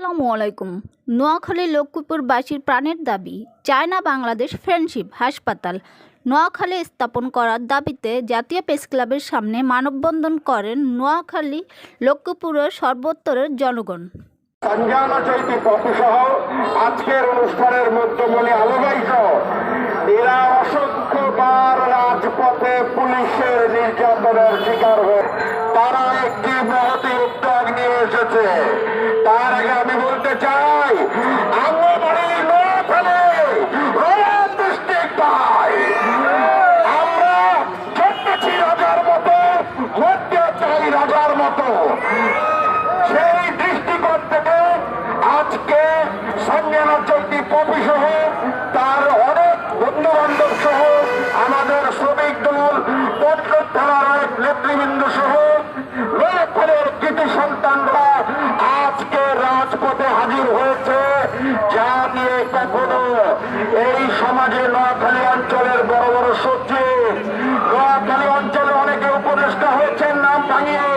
আসসালামু আলাইকুম নোয়াখালী লক্ষ্মীপুরবাসীর প্রাণের দাবি, চায়না বাংলাদেশ ফ্রেন্ডশিপ হাসপাতাল। নোয়াখালী স্থাপন করার দাবিতে জাতীয় প্রেস ক্লাবের সামনে মানববন্ধন করেন নোয়াখালী লক্ষ্মীপুরের সর্বোত্তরের জনগণ। আজকের অনুষ্ঠানের মধ্যমণি আলোবাই সহ এরা অসংখ্যবার রাজপথে পুলিশের নির্যাতনের শিকার হয়ে তারা একটি মহতি উদ্যোগ নিয়ে এসেছে। তার আগে সমাজে নোয়াখালী অঞ্চলের বড় বড় সচিব নোয়াখালী অঞ্চলে অনেকে উপদেষ্টা হয়েছেন, নাম ভাঙিয়ে।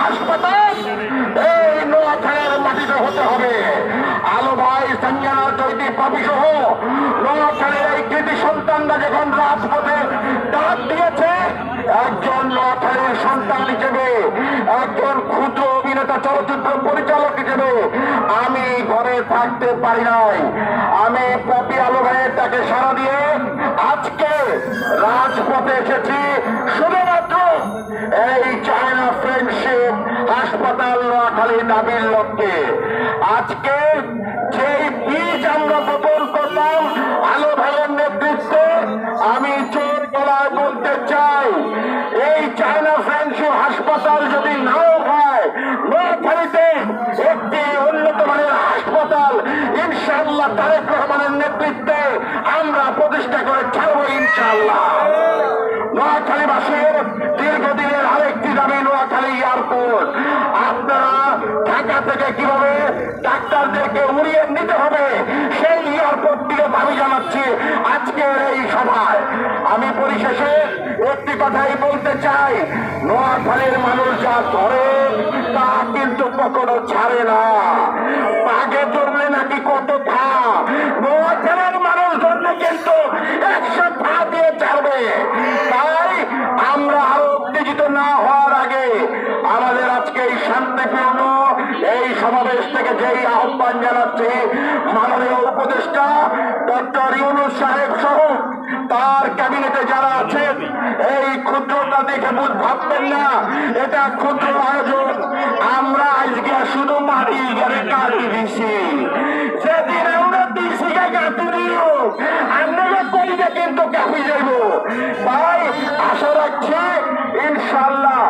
হাসপাতাল মাটিতে হতে হবে। আলো ভাই সহ সন্তানরা যখন রাজপথে ডাক দিয়েছে একজন নোয়াখালীর সন্তান হিসেবে, একজন ক্ষুদ্র অভিনেতা চলচ্চিত্র পরিচালক হিসেবে আমি ঘরে থাকতে পারি নাই। আমি পপি আলো ভাইয়ের তাকে সারা দিয়ে আজকে রাজপথে এসেছি। শুধুমাত্র এই চায়না ফ্রেন্ডশিপ হাসপাতাল নোয়াখালী দাবির লক্ষ্যে। আজকে গলায় বলতে চাই, এই চায়না ফ্রেন্ডশিপ হাসপাতাল যদি নাও হয় নোয়াখালীতে একটি উন্নত মানের হাসপাতাল, ইনশাআল্লাহ তারেক রহমানের নেতৃত্বে আমরা প্রতিষ্ঠা করে ছাড়বো ইনশাআল্লাহ। নোয়াখালীবাসীর দীর্ঘদিনের আরেকটি দাবি, নোয়াখালী এয়ারপোর্ট। আপনারা ঢাকা থেকে কীভাবে ডাক্তারদেরকে উড়িয়ে নিতে হবে সেই এয়ারপোর্ট থেকে দাবি জানাচ্ছি আজকের এই সভায় আমি পরিশেষে একটি কথাই বলতে চাই। নোয়াখালীর মানুষ যা করে তা কিন্তু কখনো ছাড়ে না। আগে ধরলে নাকি কত থা নোয়াখালীর মানুষ ধরলে কিন্তু একশো থা দিয়ে ছাড়বে। তাই আমরা আরও উত্তেজিত না হওয়ার আগে আমাদের আজকে এই শান্তিপূর্ণ এই সমাবেশ থেকে যেই আহ্বান জানাচ্ছি, মাননীয় ডক্টর ইউনুস সাহেব সহ তার ক্যাবিনেটে যারা আছেন, এই ক্ষুদ্রতা দেখে বুঝ ভাববেন না, এটা ক্ষুদ্র আয়োজন। আমরা আজকে শুধু মাটি গেলে কাটি দিছি সেদিন আমরা দিছি কাটি দিও আমরা কইলে কিন্তু কাপি যাইব। তাই আশা রাখছি ইনশাল্লাহ